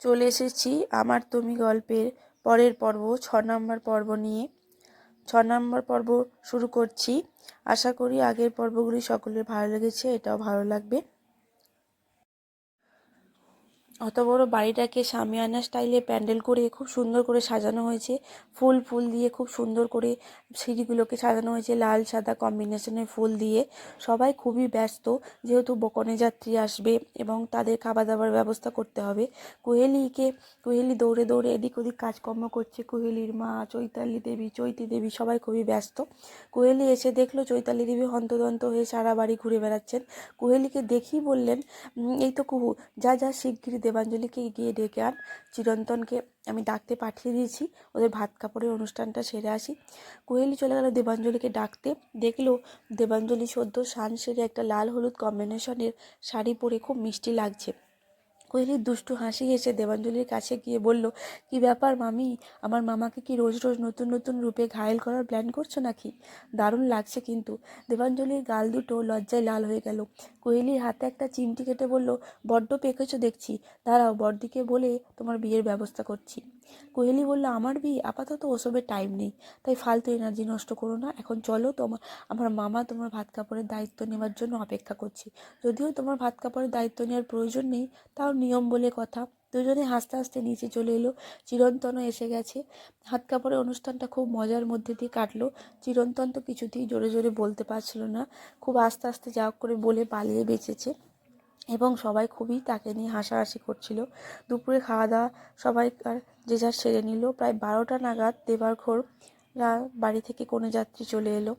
চলে এসেছি আমার তুমি গল্পের পরের পর্ব, ছ নম্বর পর্ব নিয়ে। ছ নম্বর পর্ব শুরু করছি। আশা করি আগের পর্বগুলি সকলের ভালো লেগেছে, এটাও ভালো লাগবে। অত বড় বাড়িটাকে সামিয়ানা স্টাইলে প্যান্ডেল করে খুব সুন্দর করে সাজানো হয়েছে। ফুল ফুল দিয়ে খুব সুন্দর করে সিঁড়িগুলোকে সাজানো হয়েছে, লাল, সাদা কম্বিনেশনের ফুল দিয়ে। সবাই খুবই ব্যস্ত, যেহেতু বকনে যাত্রী আসবে এবং তাদের খাবার দাবার ব্যবস্থা করতে হবে। কুহেলিকে, কুহেলি দৌড়ে দৌড়ে এদিক ওদিক কাজকর্ম করছে। কুহেলির মা, চৈতালি দেবী, চৈতি দেবী সবাই খুবই ব্যস্ত। কুহেলি এসে দেখল চৈতালি দেবী হন্তদন্ত হয়ে সারা বাড়ি ঘুরে বেড়াচ্ছেন। কুহেলিকে দেখি বললেন এই তো কুহু, যা যা শিগগিরই দেবাঞ্জলিকে গিয়ে ডেকে আন। চিরন্তনকে আমি ডাকতে পাঠিয়ে দিয়েছি। ওদের ভাত কাপড়ের অনুষ্ঠানটা সেরে আসি। কোহেলি চলে গেল দেবাঞ্জলিকে ডাকতে। দেখল দেবাঞ্জলি সদ্য সান সেরে একটা লাল হলুদ কম্বিনেশনের শাড়ি পরে খুব মিষ্টি লাগছে। কোহেলির দুষ্টু হাসি হেসে দেবাঞ্জলির কাছে গিয়ে বলল, কি ব্যাপার মামি? আমার মামাকে কি রোজ রোজ নতুন নতুন রূপে ঘায়েল করার প্ল্যান করছ নাকি? দারুণ লাগছে কিন্তু। দেবাঞ্জলির গাল দুটো লজ্জায় লাল হয়ে গেল। কোহলির হাতে একটা চিমটি কেটে বলল, বড্ড পেকেছো দেখছি। দাঁড়াও, বড়দিকে বলে তোমার বিয়ের ব্যবস্থা করছি। কোহেলি বলল, আমার বিয়ে? আপাতত ওসবের টাইম নেই। তাই ফালতু এনার্জি নষ্ট করো না। এখন চলো তোমার, আমার মামা তোমার ভাত কাপড়ের দায়িত্ব নেওয়ার জন্য অপেক্ষা করছি। যদিও তোমার ভাত কাপড়ের দায়িত্ব নেওয়ার প্রয়োজন নেই, তাও নিয়ম বলে কথা। দুজনে হাসতে হাসতে নিচে চলে এলো। চিরন্তনও এসে গেছে। হাত কাপড়ের অনুষ্ঠানটা খুব মজার মধ্যে দিয়ে কাটলো। চিরন্তন তো কিছুতেই জোরে জোরে বলতে পারছিল না। খুব আস্তে আস্তে যা করে বলে পালিয়ে বেঁচেছে। এবং সবাই খুবই তাকে নিয়ে হাসাহাসি করছিল। দুপুরে খাওয়া দাওয়া সবাই আর যে যার সেরে নিল। প্রায় বারোটা নাগাদ দেবারঘর বাড়ি থেকে কোনো যাত্রী চলে এলো।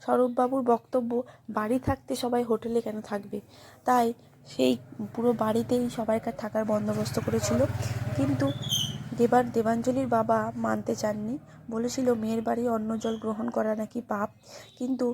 স্বরূপবাবুর বক্তব্য, বাড়ি থাকতে সবাই হোটেলে কেন থাকবে? তাই সেই পুরো বাড়িতেই সবাইকার থাকার বন্দোবস্ত করেছিল। কিন্তু দেবার দেবাঞ্জলির বাবা মানতে চাননি। বলেছিল, মেয়ের বাড়ি অন্ন জল গ্রহণ করা নাকি পাপ। কিন্তু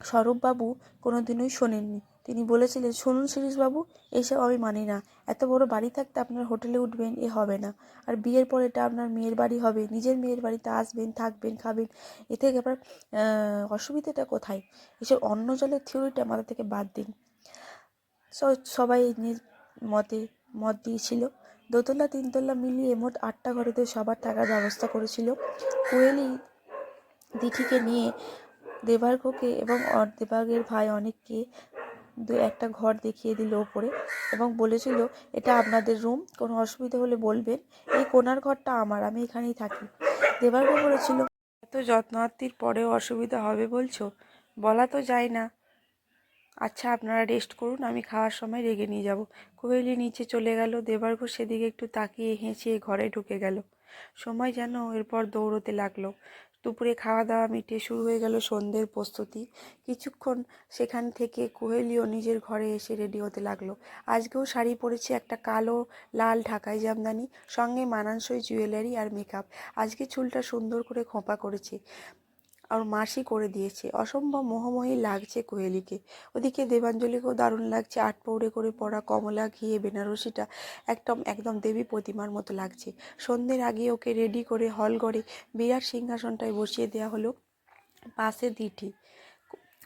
স্বরূপবাবু কোনোদিনই শোনেননি। তিনি বলেছিলেন শুনুন শিরিশবাবু এইসব আমি মানি না। এত বড় বাড়ি থাকতে আপনার হোটেলে উঠবেন এ হবে না। আর বিয়ের পর এটা আপনার মেয়ের বাড়ি হবে নিজের মেয়ের বাড়িতে আসবেন থাকবেন খাবেন। এ থেকে আহ, অসুবিধাটা কোথায়? এসব অন্য জলের থিওরিটা মাথা থেকে বাদ দিন। সবাই নিজ মতে মত দিয়েছিল। দোতলা তিনতলা মিলিয়ে মোট আটটা ঘরেতে সবার থাকার ব্যবস্থা করেছিল। কোয়েলি দিঠিকে নিয়ে দেবার্ঘকে এবং দেবার্গের ভাই অনেককে দু একটা ঘর দেখিয়ে দিল ওপরে এবং বলেছিল, এটা আপনাদের রুম, কোনো অসুবিধা হলে বলবেন। এই কোনার ঘরটা আমার, আমি এখানেই থাকি। দেবার্গ বলেছিল, এত যত্নার্থীর পরেও অসুবিধা হবে বলছো? বলা তো যায় না। আচ্ছা আপনারা রেস্ট করুন, আমি খাওয়ার সময় রেগে নিয়ে যাব। কোহেলি নিচে চলে গেল দেবার্ঘ সেদিকে একটু তাকিয়ে হেঁচিয়ে ঘরে ঢুকে গেল। সময় যেন এরপর দৌড়তে লাগল। দুপুরে খাওয়া দাওয়া মিটে শুরু হয়ে গেল সন্ধ্যের প্রস্তুতি। কিছুক্ষণ সেখান থেকে কোহেলিও নিজের ঘরে এসে রেডি হতে লাগল। আজকেও শাড়ি পরেছে একটা কালো, লাল ঢাকাই জামদানি, সঙ্গে মানানসই জুয়েলারি আর মেকআপ আজকে চুলটা সুন্দর করে খোঁপা করেছে। আর মাসি করে দিয়েছে। অসম্ভব মোহময়ী লাগছে কোহেলিকে ওদিকে দেবাঞ্জলিকেও দারুণ লাগছে। আট পৌড়ে করে পড়া কমলা ঘিয়ে বেনারসিটা একদম একদম দেবী প্রতিমার মতো লাগছে। সন্ধ্যের আগে ওকে রেডি করে হল ঘরে বিরাট সিংহাসনটায় বসিয়ে দেওয়া হলো পাশে দিঠি।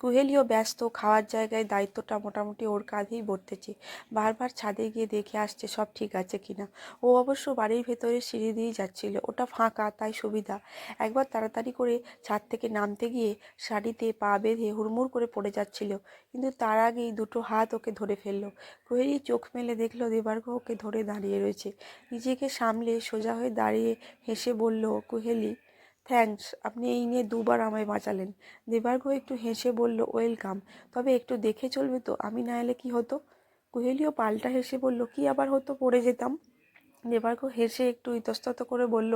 কুহেলিও ব্যস্ত, খাওয়ার জায়গায় দায়িত্বটা মোটামুটি ওর কাঁধেই বর্তেছে। বারবার ছাদে গিয়ে দেখে আসছে সব ঠিক আছে কিনা। ও অবশ্য বাড়ির ভেতরে সিঁড়ি দিয়েই যাচ্ছিল। ওটা ফাঁকা, তাই সুবিধা। একবার তাড়াতাড়ি করে ছাদ থেকে নামতে গিয়ে শাড়িতে পা বেঁধে হুড়মুড় করে পড়ে যাচ্ছিল। কিন্তু তার আগেই দুটো হাত ওকে ধরে ফেলল। কোহেলি চোখ মেলে দেখল দেবার্ঘ ওকে ধরে দাঁড়িয়ে রয়েছে। নিজেকে সামলে সোজা হয়ে দাঁড়িয়ে হেসে বলল, কুহেলি থ্যাঙ্কস আপনি এই নিয়ে দুবার আমায় বাঁচালেন। দেবার্ঘ একটু হেসে বলল ওয়েলকাম তবে একটু দেখে চলবে তো, আমি না এলে কি হতো? কুহেলিও পাল্টা হেসে বলল, কি আবার হতো, পড়ে যেতাম। দেবার্ঘ হেসে একটু ইতস্তত করে বলল,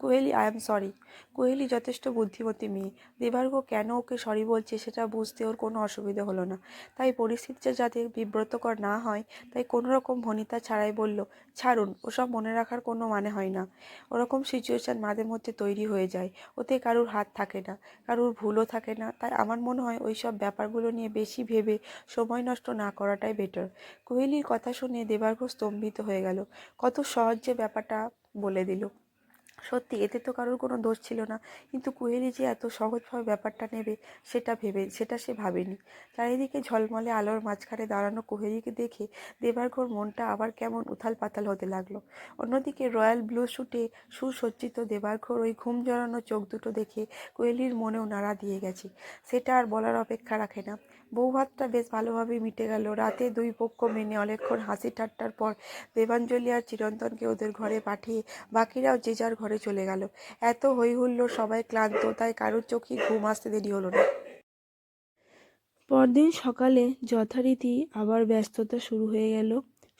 Koheli I am sorry Koheli যথেষ্ট বুদ্ধিমতী মেয়ে। দেবার্ঘ কেন ওকে সরি বলছে সেটা বুঝতে ওর কোনো অসুবিধে হলো না। তাই পরিস্থিতিটা যাতে বিব্রতকর না হয়, তাই কোনো রকম ভনিতা ছাড়াই বলল, ছাড়ুন, ওসব মনে রাখার কোনো মানে হয় না। ওরকম সিচুয়েশান মাঝে মধ্যে তৈরি হয়ে যায়। ওতে কারুর হাত থাকে না, কারুর ভুলও থাকে না। তাই আমার মনে হয় ওই সব ব্যাপারগুলো নিয়ে বেশি ভেবে সময় নষ্ট না করাটাই বেটার কোহেলির কথা শুনে দেবার্ঘ স্তম্ভিত হয়ে গেল। কত সহজ যে ব্যাপারটা বলে দিল। সত্যি, এতে তো কারোর কোনো দোষ ছিল না, কিন্তু কুহেলি যে এত সহজভাবে ব্যাপারটা নেবে, সেটা ভেবে, সেটা সে ভাবেনি। চারিদিকে ঝলমলে আলোর মাঝখানে দাঁড়ানো কুহেলিকে দেখে দেবার্ঘর মনটা আবার কেমন উথাল পাতাল হতে লাগল। অন্যদিকে রয়্যাল ব্লু শুটে সুসজ্জিত দেবার্ঘর ওই ঘুম জড়ানো চোখ দুটো দেখে কোয়েলির মনেও নাড়া দিয়ে গেছে। সেটা আর বলার অপেক্ষা রাখে না। বৌভাতটা বেশ ভালোভাবেই মিটে গেল। রাতে দুই পক্ষ মেনে অনেকক্ষণ হাসি ঠাট্টার পর দেবাঞ্জলি আর চিরন্তনকে ওদের ঘরে পাঠিয়ে বাকিরাও যে যার ঘরে চলে গেল। এত হই হুল্লোড় সবাই ক্লান্ত, তাই কারোর চোখে ঘুম আসতে দেরি হলো না। পরদিন সকালে যথারীতি আবার ব্যস্ততা শুরু হয়ে গেল।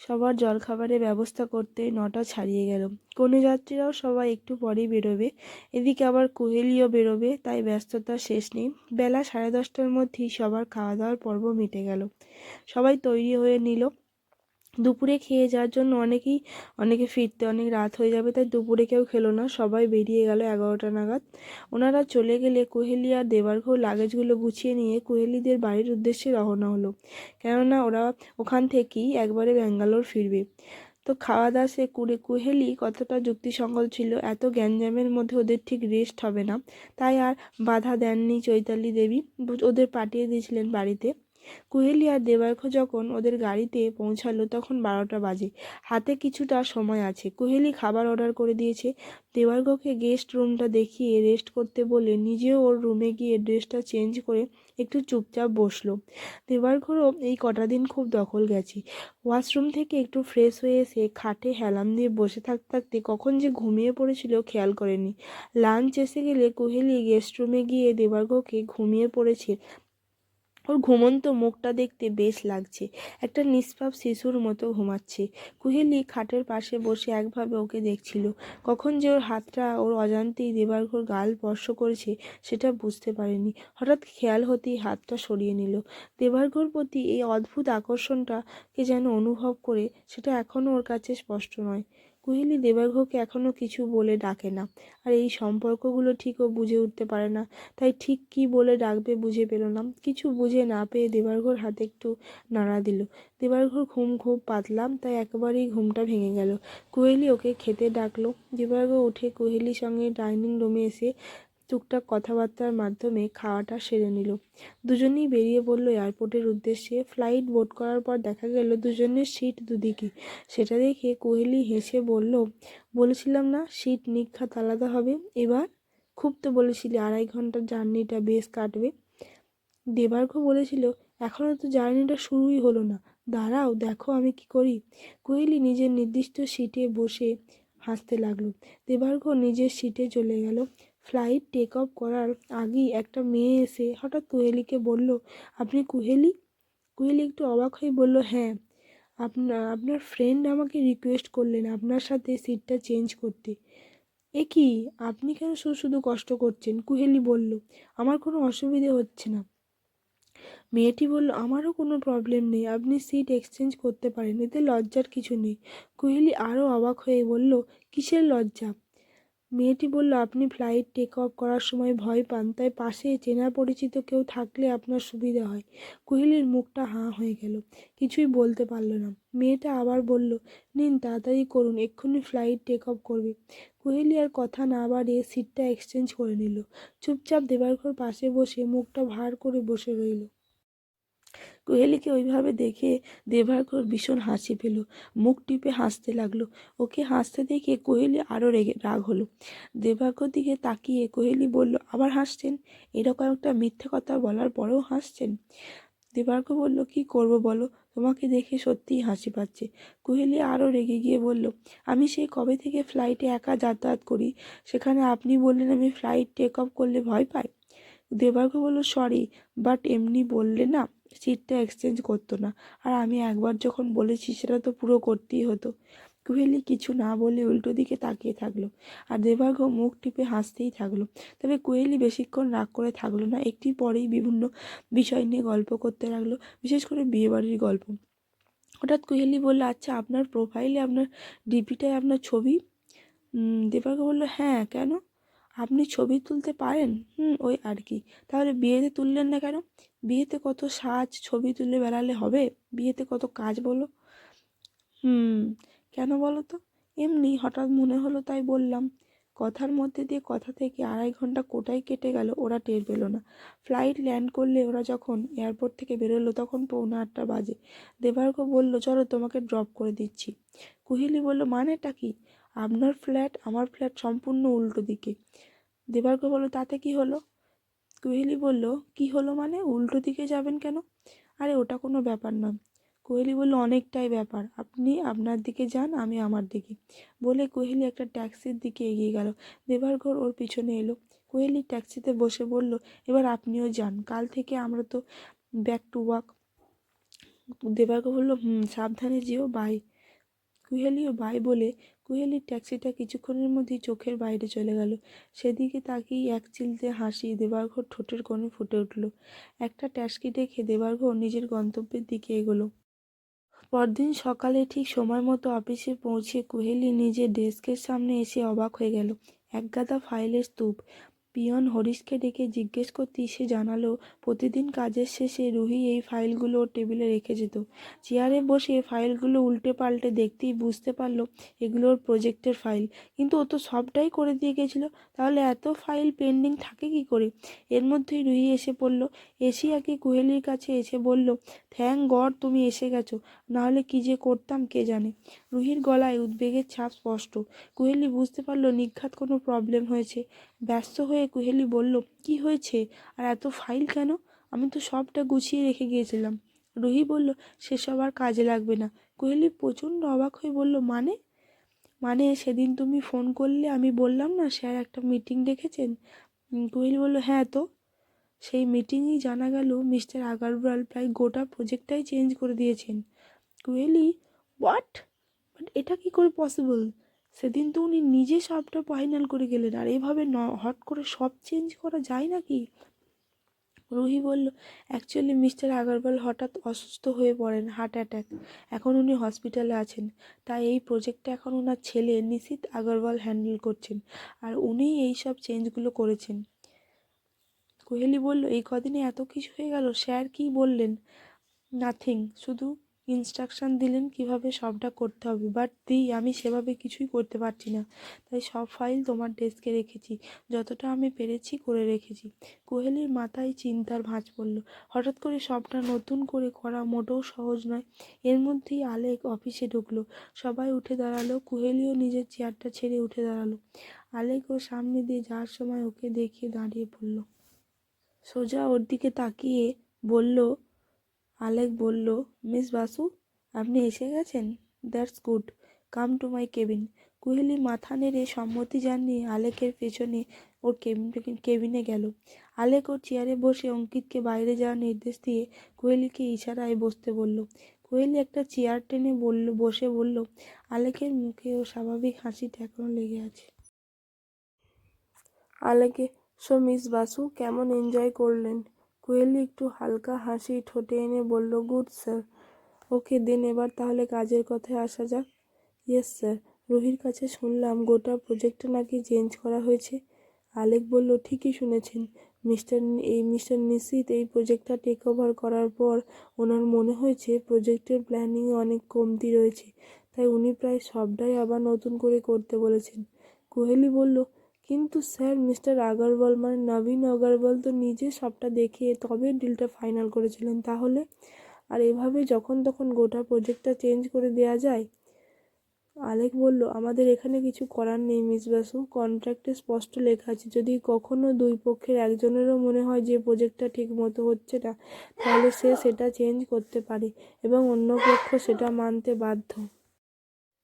সবার জলখাবারের ব্যবস্থা করতে নটা ছাড়িয়ে গেল। কোনো যাত্রীরাও সবাই একটু পরেই বেরোবে। এদিকে আবার কোহেলিও বেরোবে, তাই ব্যস্ততা শেষ নেই। বেলা সাড়ে দশটার মধ্যেই সবার খাওয়া দাওয়ার পর্ব মিটে গেল। সবাই তৈরি হয়ে নিল। দুপুরে খেয়ে যাওয়ার জন্য অনেকেই, অনেকে ফিরতে অনেক রাত হয়ে যাবে, তাই দুপুরে কেউ খেলো না। সবাই বেরিয়ে গেল এগারোটা নাগাদ। ওনারা চলে গেলে কোহেলি আর দেবার্ঘ লাগেজগুলো গুছিয়ে নিয়ে কোহেলিদের বাড়ির উদ্দেশ্যে রওনা হলো। কেননা ওরা ওখান থেকেই একবারে ব্যাঙ্গালোর ফিরবে। তো খাওয়া দাওয়া সে করে কুহেলি কতটা যুক্তিসঙ্গত ছিল, এত গ্যাঞ্জামের মধ্যে ওদের ঠিক রেস্ট হবে না। তাই আর বাধা দেননি চৈতালি দেবী। ওদের পাঠিয়ে দিয়েছিলেন বাড়িতে। কুহেলি আর দেবার্ঘ যখন ওদের গাড়িতে পৌঁছালো, তখন বারোটা বাজে। হাতে কিছুটা সময় আছে। কুহেলি খাবার অর্ডার করে দিয়েছে। দেবার্ঘকে গেস্ট রুমটা দেখিয়ে রেস্ট করতে বলে নিজেও ওর রুমে গিয়ে ড্রেসটা চেঞ্জ করে একটু চুপচাপ বসল। দেবার্ঘরও এই কটা দিন খুব দখল গেছে। ওয়াশরুম থেকে একটু ফ্রেশ হয়ে এসে খাটে হেলাম দিয়ে বসে থাকতে থাকতে কখন যে ঘুমিয়ে পড়েছিল খেয়াল করেনি। লাঞ্চ এসে গেলে কুহেলি গেস্ট রুমে গিয়ে দেবার্ঘকে ঘুমিয়ে পড়েছে। ওর ঘুমন্ত মুখটা দেখতে বেশ লাগছে। একটা নিষ্পাপ শিশুর মতো ঘুমাচ্ছে। কুহেলি খাটের পাশে বসে একভাবে ওকে দেখছিল। কখন যে ওর হাতটা ওর অজান্তেই দেবার্ঘর গাল স্পর্শ করেছে, সেটা বুঝতে পারেনি। হঠাৎ খেয়াল হতেই হাতটা সরিয়ে নিল। দেবার্ঘর প্রতি এই অদ্ভুত আকর্ষণটাকে যেন অনুভব করে, সেটা এখনও ওর কাছে স্পষ্ট নয়। কুহেলি দেবার্ঘকে এখনও কিছু বলে ডাকে না। আর এই সম্পর্কগুলো ঠিকও বুঝে উঠতে পারে না। তাই ঠিক কি বলে ডাকবে বুঝে পেল না। কিছু বুঝে না পেয়ে দেবার্ঘর হাতে একটু নাড়া দিল। দেবার্ঘর ঘুম খুব পাতলাম তাই একেবারেই ঘুমটা ভেঙে গেল। কোহেলি ওকে খেতে ডাকলো। দেবার্ঘ উঠে কোহেলির সঙ্গে ডাইনিং রুমে এসে টুকটাক কথাবার্তার মাধ্যমে খাওয়াটা সেরে নিল। দুজনেই বেরিয়ে পড়ল এয়ারপোর্টের উদ্দেশ্যে। ফ্লাইট বোর্ড করার পর দেখা গেল দুজনের সিট দুদিকে সেটা দেখে কোহেলি হেসে বলল, বলেছিলাম না, সিট নিক্ষাত আলাদা হবে। এবার খুব তো বলেছিলি, আড়াই ঘণ্টার জার্নিটা বেশ কাটবে। দেবার্ঘ বলেছিল এখনও তো জার্নিটা শুরুই হলো না। দাঁড়াও, দেখো আমি কি করি। কোহেলি নিজের নির্দিষ্ট সিটে বসে হাসতে লাগল। দেবার্ঘ নিজের সিটে চলে গেল। ফ্লাইট টেক অফ করার আগেই একটা মেয়ে এসে হঠাৎ কুহেলিকে বলল, আপনি কুহেলি? কুহেলি একটু অবাক হয়ে বলল হ্যাঁ আপনার আপনার ফ্রেন্ড আমাকে রিকোয়েস্ট করলেন আপনার সাথে সিটটা চেঞ্জ করতে। এ কি? আপনি কেন শুধু শুধু কষ্ট করছেন? কুহেলি বলল, আমার কোনো অসুবিধে হচ্ছে না। মেয়েটি বলল, আমারও কোনো প্রবলেম নেই। আপনি সিট এক্সচেঞ্জ করতে পারেন, এতে লজ্জার কিছু নেই। কুহেলি আরও অবাক হয়ে বলল, কিসের লজ্জা? মেয়েটি বলল, আপনি ফ্লাইট টেক অফ করার সময় ভয় পান, তাই পাশে চেনা পরিচিত কেউ থাকলে আপনার সুবিধা হয়। কোহেলির মুখটা হাঁ হয়ে গেল, কিছুই বলতে পারল না। মেয়েটা আবার বলল, নিন, তাড়াতাড়ি করুন, এক্ষুনি ফ্লাইট টেক অফ করবে। কোহেলি আর কথা না বাড়িয়ে সিটটা এক্সচেঞ্জ করে নিল। চুপচাপ দেবারঘর পাশে বসে মুখটা ভার করে বসে রইল। কোহেলিকে ওইভাবে দেখে দেবার্ঘর ভীষণ হাসি পেল। মুখ টিপে হাসতে লাগল। ওকে হাসতে দেখে কোহেলি আরও রেগে, রাগ হলো। দেবার্ঘর দিকে তাকিয়ে কোহেলি বলল, আবার হাসছেন? এরকম একটা মিথ্যে কথা বলার পরেও হাসছেন? দেবার্ঘ বলল, কি করব বলো? তোমাকে দেখে সত্যিই হাসি পাচ্ছে। কোহেলি আরও রেগে গিয়ে বলল, আমি সেই কবে থেকে ফ্লাইটে একা যাতায়াত করি? সেখানে আপনি বললেন আমি ফ্লাইট টেক অফ করলে ভয় পাই? দেবার্ঘ বলল সরি বাট এমনি বললে না সিটটা এক্সচেঞ্জ করতো না। আর আমি একবার যখন বলেছি, সেটা তো পুরো করতেই হতো। কুহেলি কিছু না বলে উল্টো দিকে তাকিয়ে থাকল। আর দেবার্ঘ মুখ টিপে হাসতেই থাকল। তবে কুহেলি বেশিক্ষণ রাগ করে থাকল না, একটি পরেই বিভিন্ন বিষয় নিয়ে গল্প করতে লাগল, বিশেষ করে বিয়েবাড়ির গল্প। হঠাৎ কুহেলি বলল আচ্ছা আপনার প্রোফাইলে আপনার ডিপিটায় আপনার ছবি? দেবার্ঘ বলল হ্যাঁ কেন? আপনি ছবি তুলতে পারেন? হুম, ওই আর কি। তাহলে বিয়েতে তুললেন না কেন? বিয়েতে কত সাজ, ছবি তুলে বেড়ালে হবে? বিয়েতে কত কাজ বলো? হুম, কেন বলো তো? এমনি হঠাৎ মনে হলো তাই বললাম। কথার মধ্যে দিয়ে কথা থেকে আড়াই ঘণ্টা কোটাই কেটে গেল, ওরা টের পেল না। ফ্লাইট ল্যান্ড করলে ওরা যখন এয়ারপোর্ট থেকে বেরোলো, তখন পৌনে আটটা বাজে। দেবার্ঘ বলল, চলো তোমাকে ড্রপ করে দিচ্ছি। কুহেলি বলল, মানেটা কি? আপনার ফ্ল্যাট, আমার ফ্ল্যাট সম্পূর্ণ উল্টো দিকে। দেবার্ঘ বলল, তাতে কি হলো? কোহেলি বলল, কি হলো মানে? উল্টো দিকে যাবেন কেন? আরে, ওটা কোনো ব্যাপার নয়। কোহেলি বলল, অনেকটাই ব্যাপার। আপনি আপনার দিকে যান, আমি আমার দিকে। বলে কোহেলি একটা ট্যাক্সির দিকে এগিয়ে গেল। দেবারঘর ওর পিছনে এলো। কোহেলি ট্যাক্সিতে বসে বলল, এবার আপনিও যান। কাল থেকে আমরা তো ব্যাক টু ওয়ার্ক দেবার্ঘ বলল, হুম, সাবধানে যেও বাই কুহেলিও বাই বলে কুহেলির ট্যাক্সিটা কিছুক্ষণের মধ্যেই চোখের বাইরে চলে গেল। সেদিকে তাকিয়ে এক চিলতে হাসি দেবার্ঘর ঠোঁটের কোণে ফুটে উঠল। একটা ট্যাক্সি দেখে দেবার্ঘর নিজের গন্তব্যের দিকে এগোলো। পরদিন সকালে ঠিক সময় মতো অফিসে পৌঁছে কুহেলি নিজের ডেস্কের সামনে এসে অবাক হয়ে গেল। একগাদা ফাইলের স্তূপ। পিয়ন হরিশকে ডেকে জিজ্ঞেস করতেই সে জানালো, প্রতিদিন কাজের শেষে রুহি এই ফাইলগুলো টেবিলে রেখে যেত। চেয়ারে বসে ফাইলগুলো উল্টে পাল্টে দেখতেই বুঝতে পারল এগুলো ওর প্রজেক্টের ফাইল। কিন্তু ও তো সবটাই করে দিয়ে গেছিল, তাহলে এত ফাইল পেন্ডিং থাকে কি করে? এর মধ্যেই রুহি এসে পড়ল। এশিয়াকে কুহেলির কাছে এসে বলল থ্যাংক গড তুমি এসে গেছো, নাহলে কী যে করতাম কে জানে? রুহির গলায় উদ্বেগের ছাপ স্পষ্ট। কুহেলি বুঝতে পারল নিঘাত কোনো প্রবলেম হয়েছে। ব্যস্ত হয়ে কুহেলি বলল, কি হয়েছে? আর এত ফাইল কেন? আমি তো সবটা গুছিয়ে রেখে গিয়েছিলাম। রুহি বলল, সেসব আর কাজে লাগবে না। কোহেলি প্রচণ্ড অবাক হয়ে বলল মানে? মানে সেদিন তুমি ফোন করলে আমি বললাম না, স্যার একটা মিটিং ডেকেছেন? কোহেলি বলল হ্যাঁ তো। সেই মিটিংয়েই জানা গেল, মিস্টার আগারওয়াল প্রায় গোটা প্রজেক্টটাই চেঞ্জ করে দিয়েছেন। কোহেলি, হোয়াট? বাট এটা কি করে পসিবল? সেদিন তো উনি নিজে সবটা ফাইনাল করে গেলেন। আর এভাবে ন, হট করে সব চেঞ্জ করা যায় নাকি? রুহি বলল অ্যাকচুয়ালি মিস্টার আগরওয়াল হঠাৎ অসুস্থ হয়ে পড়েন হার্ট অ্যাটাক এখন উনি হসপিটালে আছেন। তাই এই প্রজেক্টটা এখন ওনার ছেলে নিশিত আগরওয়াল হ্যান্ডেল করছেন। আর উনি এই সব চেঞ্জগুলো করেছেন। কোহেলি বলল, এই কদিনে এত কিছু হয়ে গেল স্যার কি বললেন? নাথিং শুধু ইনস্ট্রাকশন দিলেন কীভাবে সবটা করতে হবে। বাট দি আমি সেভাবে কিছুই করতে পারছি না। তাই সব ফাইল তোমার ডেস্কে রেখেছি। যতটা আমি পেরেছি করে রেখেছি। কোহেলির মাথায় চিন্তার ভাঁজ পড়ল। হঠাৎ করে সবটা নতুন করে করা মোটেও সহজ নয়। এর মধ্যেই আলেক অফিসে ঢুকলো। সবাই উঠে দাঁড়াল। কোহেলিও নিজের চেয়ারটা ছেড়ে উঠে দাঁড়াল। আলেক ওর সামনে দিয়ে যাওয়ার সময় ওকে দেখে দাঁড়িয়ে পড়ল। সোজা ওর দিকে তাকিয়ে বলল আলেক বলল, মিস বাসু, আপনি এসে গেছেন? That's good. Come to my cabin. Kuheli মাথা নেড়ে সম্মতি জানিয়ে আলেকের পেছনে ওর কেবিন, কেবিনে গেল। আলেক ওর চেয়ারে বসে অঙ্কিতকে বাইরে যাওয়ার নির্দেশ দিয়ে কোহেলিকে ইশারায় বসতে বলল। কোহেলি একটা চেয়ার টেনে বলল, বসে বলল, আলেকের মুখে ও স্বাভাবিক হাসিটা এখনও লেগে আছে। আলেকে, সো মিস বাসু, কেমন এনজয় করলেন? কোয়েলি একটু হালকা হাসি ঠোঁটে এনে বলল, গুড স্যার, ওকে দেন এবার তাহলে কাজের কথায় আসা যাক। ইয়েস স্যার, রুহির কাছে শুনলাম গোটা প্রজেক্টটা নাকি চেঞ্জ করা হয়েছে। আলেক বলল, ঠিকই শুনেছেন, মিস্টার এই মিস্টার নিশিত এই প্রজেক্টটা টেক ওভার করার পর ওনার মনে হয়েছে প্রজেক্টের প্ল্যানিংয়ে অনেক কমতি রয়েছে, তাই উনি প্রায় সবটাই আবার নতুন করে করতে বলেছেন। কোহেলি বলল কিন্তু স্যার, মিস্টার আগরওয়াল মানে নবীন আগরওয়াল তো নিজে সবটা দেখে তবে ডিলটা ফাইনাল করেছিলেন, তাহলে? আর এভাবে যখন তখন গোটা প্রজেক্টটা চেঞ্জ করে দেয়া যায়? আলেক বলল, আমাদের এখানে কিছু করার নেই, মিস বাসু। কন্ট্রাক্টে স্পষ্ট লেখা আছে, যদি কখনো দুই পক্ষের একজনেরও মনে হয় যে প্রজেক্টটা ঠিক মতো হচ্ছে না, তাহলে সে সেটা চেঞ্জ করতে পারে এবং অন্য পক্ষ সেটা মানতে বাধ্য।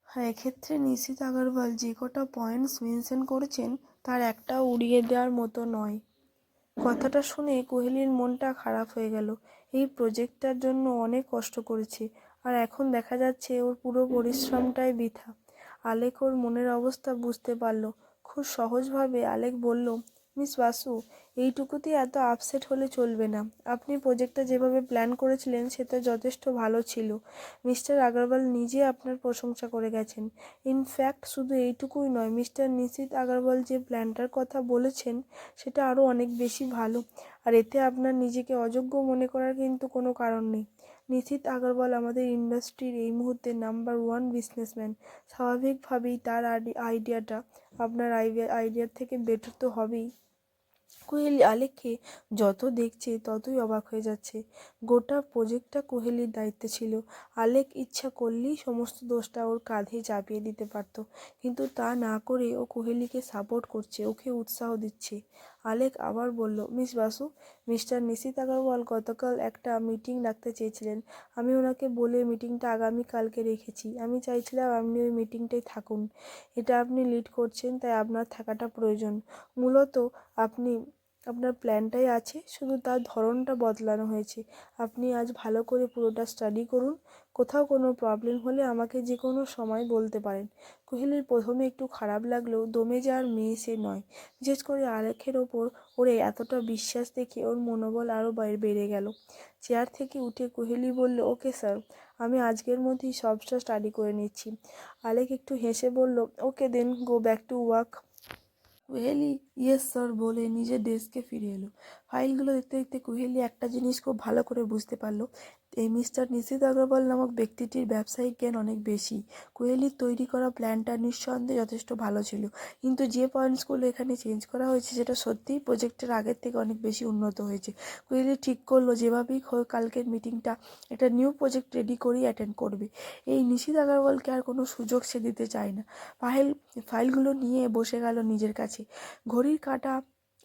হ্যাঁ এক্ষেত্রে নিশিত আগরওয়াল যে কটা পয়েন্টস মেনশন করেছেন তার একটাও উড়িয়ে দেওয়ার মতো নয়। কথাটা শুনে কোহেলির মনটা খারাপ হয়ে গেল। এই প্রজেক্টটার জন্য অনেক কষ্ট করেছে, আর এখন দেখা যাচ্ছে ওর পুরো পরিশ্রমটাই বৃথা। আলেক ওর মনের অবস্থা বুঝতে পারল। খুব সহজভাবে আলেক বলল মিস বাসু, এইটুকুতেই এত আপসেট হলে চলবে না। আপনি প্রজেক্টটা যেভাবে প্ল্যান করেছিলেন, সেটা যথেষ্ট ভালো ছিল। মিস্টার আগরওয়াল নিজে আপনার প্রশংসা করে গেছেন। ইনফ্যাক্ট শুধু এইটুকুই নয়, মিস্টার নিশিত আগরওয়াল যে প্ল্যানটার কথা বলেছেন, সেটা আরও অনেক বেশি ভালো। আর এতে আপনার নিজেকে অযোগ্য মনে করার কিন্তু কোনো কারণ নেই। নিশিত আগরওয়াল আমাদের ইন্ডাস্ট্রির এই মুহূর্তে নাম্বার ওয়ান বিজনেসম্যান স্বাভাবিকভাবেই তার আইডিয়াটা আপনার আইডিয়ার থেকে বেটার তো হবেই। কোহেলি আলেককে যত দেখছে ততই অবাক হয়ে যাচ্ছে। গোটা প্রজেক্টটা কোহেলির দায়িত্বে ছিল। আলেক ইচ্ছা করলেই সমস্ত দোষটা ওর কাঁধে চাপিয়ে দিতে পারত। কিন্তু তা না করে ও কোহেলিকে সাপোর্ট করছে, ওকে উৎসাহ দিচ্ছে। আলেক আবার বলল, মিস বাসু, মিস্টার নিশিত আগরওয়াল গতকাল একটা মিটিং রাখতে চেয়েছিলেন। আমি ওনাকে বলে মিটিংটা আগামীকালকে রেখেছি। আমি চাইছিলাম আপনি ওই মিটিংটাই থাকুন। এটা আপনি লিড করছেন, তাই আপনার থাকাটা প্রয়োজন। মূলত আপনি আপনার প্ল্যানটাই আছে, শুধু তার ধরনটা বদলানো হয়েছে। আপনি আজ ভালো করে পুরোটা স্টাডি করুন, কোথাও কোনো প্রবলেম হলে আমাকে যে কোনো সময় বলতে পারেন। কোহেলির প্রথমে একটু খারাপ লাগলেও দমে যাওয়ার মেয়ে সে নয়। বিশেষ করে আলেখের ওপর ওরে এতটা বিশ্বাস দেখে ওর মনোবল আরও বেড়ে গেল। চেয়ার থেকে উঠে কোহেলি বলল, ওকে স্যার আমি আজকের মধ্যেই সবটা স্টাডি করে নিচ্ছি। আলেক একটু হেসে বলল, okay then go back to work Koheli, yes sir, বলে নিজের ডেস্কে ফিরে এলো। ফাইলগুলো দেখতে দেখতে কুহেলি একটা জিনিস খুব ভালো করে বুঝতে পারল। এই মিস্টার নিশিত আগরওয়াল নামক ব্যক্তিটির ব্যবসায়িক জ্ঞান অনেক বেশি। কোহেলির তৈরি করা প্ল্যানটা নিঃসন্দেহে যথেষ্ট ভালো ছিল। কিন্তু যে পয়েন্টসগুলো এখানে চেঞ্জ করা হয়েছে, সেটা সত্যিই প্রজেক্টের আগের থেকে অনেক বেশি উন্নত হয়েছে। কোহেলি ঠিক করল, যেভাবেই কালকের মিটিংটা একটা নিউ প্রজেক্ট রেডি করেই অ্যাটেন্ড করবে। এই নিশিত আগরওয়ালকে আর কোনো সুযোগ সে দিতে চায় না। ফাইল, ফাইলগুলো নিয়ে বসে গেল নিজের কাছে। ঘড়ির কাঁটা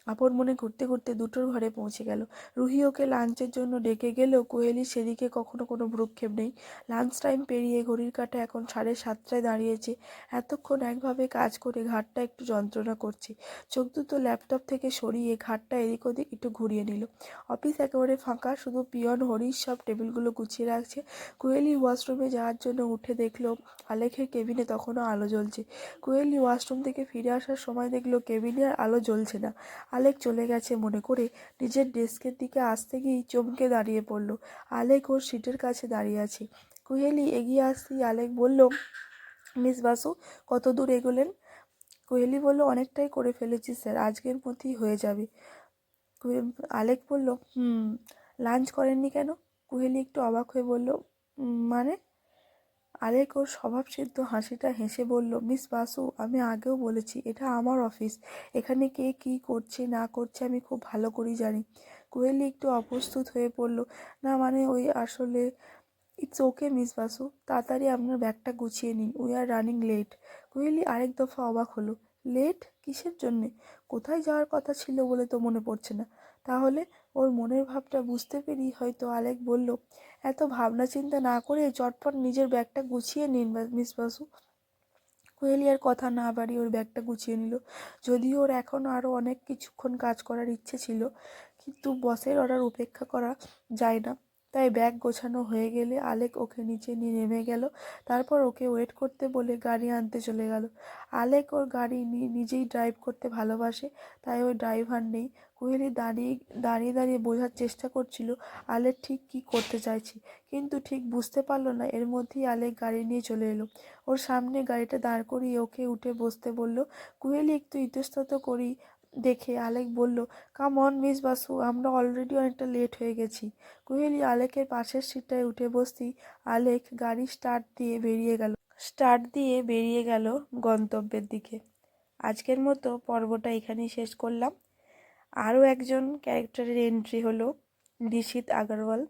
আপন মনে ঘুরতে ঘুরতে দুটোর ঘরে পৌঁছে গেল। রুহি ওকে লাঞ্চের জন্য ডেকে গেলেও কোহেলির সেদিকে কখনো কোনো ভ্রুক্ষেপ নেই। লাঞ্চ টাইম পেরিয়ে ঘড়ির কাঁটা এখন সাড়ে সাতটায় দাঁড়িয়েছে। এতক্ষণ একভাবে কাজ করে ঘাটটা একটু যন্ত্রণা করছে। চোখ দুটো ল্যাপটপ থেকে সরিয়ে ঘাটটা এদিক ওদিক একটু ঘুরিয়ে নিল। অফিস একেবারে ফাঁকা, শুধু পিয়ন, হরিশ সব টেবিলগুলো গুছিয়ে রাখছে। কোহেলি ওয়াশরুমে যাওয়ার জন্য উঠে দেখল আলেখের কেবিনে তখনও আলো জ্বলছে। কোহেলি ওয়াশরুম থেকে ফিরে আসার সময় দেখল কেবিনে আর আলো জ্বলছে না। আলেক চলে গেছে মনে করে নিজের ডেস্কের দিকে আসতে গিয়েই চমকে দাঁড়িয়ে পড়ল। আলেক ওর সিটের কাছে দাঁড়িয়ে আছে। কুহেলি এগিয়ে আসতেই আলেক বলল, মিস বাসু, কত দূর এগোলেন? কোহেলি বলল, অনেকটাই করে ফেলেছি স্যার, আজকের মধ্যেই হয়ে যাবে। আলেক বলল, হুম, লাঞ্চ করেননি কেন? কুহেলি একটু অবাক হয়ে বলল মানে? আলেক ওর স্বভাবসিদ্ধ হাসিটা হেসে বলল, মিস বাসু, আমি আগেও বলেছি, এটা আমার অফিস। এখানে কে কী করছে, না করছে আমি খুব ভালো করেই জানি। কোয়েলি একটু অপ্রস্তুত হয়ে পড়ল, না মানে ওই আসলে ইটস ওকে মিস বাসু। তাড়াতাড়ি আপনার ব্যাগটা গুছিয়ে নিন we are running late Koeli আরেক দফা অবাক হলো লেট কিসের জন্যে? কোথায় যাওয়ার কথা ছিল বলে তো মনে পড়ছে না। তাহলে ওর মনের ভাবটা বুঝতে পেরেই হয়তো আলেক বলল, এত ভাবনা চিন্তা না করে চটপট নিজের ব্যাগটা গুছিয়ে নিন মিস বাসু। কোয়েলি আর কথা না বাড়িয়ে ওর ব্যাগটা গুছিয়ে নিল। যদিও ওর এখনও আরও অনেক কিছুক্ষণ কাজ করার ইচ্ছে ছিল, কিন্তু বসের অর্ডার উপেক্ষা করা যায় না। তাই ব্যাগ গোছানো হয়ে গেলে আলেক ওকে নিচে নিয়ে নেমে গেল, তারপর ওকে ওয়েট করতে বলে গাড়ি আনতে চলে গেল। আলেক ওর গাড়ি নিজেই ড্রাইভ করতে ভালোবাসে, তাই ওই ড্রাইভার নেই। কোহেলি দাঁড়িয়ে দাঁড়িয়ে দাঁড়িয়ে বোঝার চেষ্টা করছিল, আলেক ঠিক কি করতে চাইছি। কিন্তু ঠিক বুঝতে পারল না, এর মধ্যেই আলেক গাড়ি নিয়ে চলে এলো। ওর সামনে গাড়িটা দাঁড় করিয়ে ওকে উঠে বসতে বলল, কুহেলি, একটু ইতস্তত করি দেখে। আলেক বলল কাম অন মিস বাসু, আমরা অলরেডি অনেকটা লেট হয়ে গেছি। কোহেলি আলেকের পাশের সিটটায় উঠে বসতেই আলেক গাড়ি স্টার্ট দিয়ে বেরিয়ে গেল স্টার্ট দিয়ে বেরিয়ে গেল গন্তব্যের দিকে। আজকের মতো পর্বটা এখানেই শেষ করলাম। আরও একজন ক্যারেক্টারের এন্ট্রি হলো ঋষিত আগরওয়াল।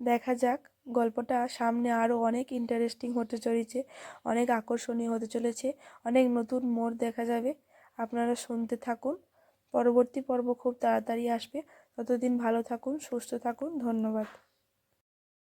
দেখা যাক, গল্পটা সামনে আরও অনেক ইন্টারেস্টিং হতে চলেছে, অনেক আকর্ষণীয় হতে চলেছে, অনেক নতুন মোড় দেখা যাবে। আপনারা শুনতে থাকুন, পরবর্তী পর্ব খুব তাড়াতাড়ি আসবে। ততদিন ভালো থাকুন, সুস্থ থাকুন, ধন্যবাদ।